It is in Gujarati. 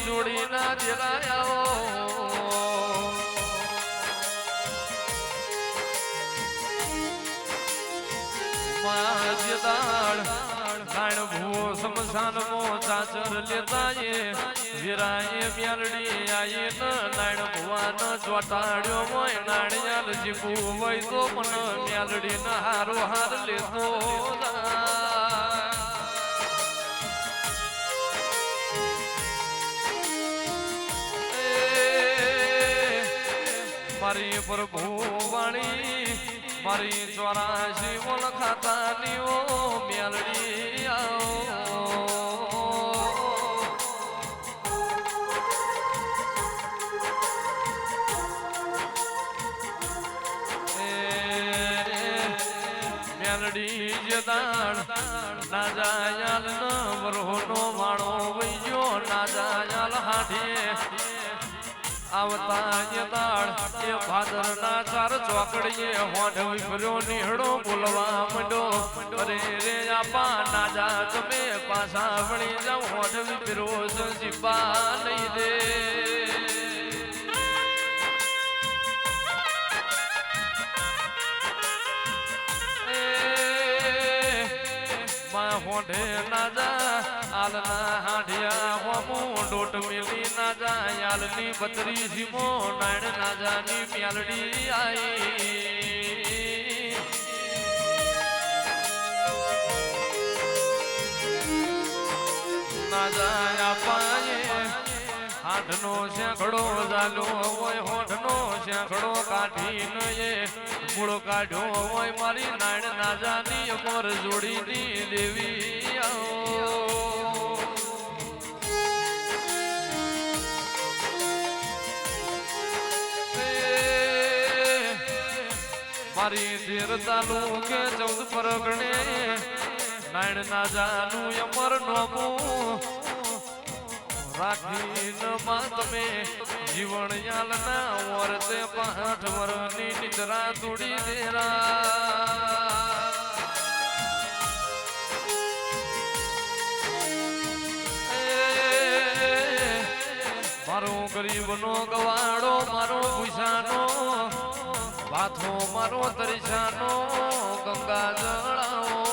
જોડી ના દેરાયા ચાચર લેતા એ વિરાએ મ્યાલડી આયે ન નાણ ભુવાન ચોટાડ્યો મોય નાણિયાલ જીપુ વૈતો પણ મ્યાલડી હારો હાર લેતો ના મારી પ્રભુ વાણી મારી ચોરાશી ઓળખાતા ખાતાની ઓ મેલડી આવો. મેલડી જદાણ ના જાયાલ ન વરહોનો માણો વૈયો, ના જાયાલ હાઠે આવતા યદાળ એ ભાદરના ચાર ચોકડીએ હોઠ વિફર્યો રે આપા, ના જા તમે પાછા વળી જાવ હોઠ વિફર્યો સંજીબા નહીં હોમું મેલી ના જા આલની બતરી સીમો નાણ ના જાની મ્યાલડી આઈ. ના જાય પાયે, હાથનો શેખડો જાલો હોય, હોઠનો શેખડો કાઢીને એ મૂળ કાઢ્યો હોય, મારી નાણ નાજાની અમર જોડીની દેવી. મારી ધીર ચાલુ કે ચૌદ પરગણે નાયણ ના જાનું અમર નોમું. રાખીને માં તમે જીવન યાલના વર્તે પાઠ વરની નિદ્રા તોડી દેરા. મારો ગરીબનો ગવાડો મારો ભૂષાનો ભાથો મારો તરીસાનો ગંગા જળાવો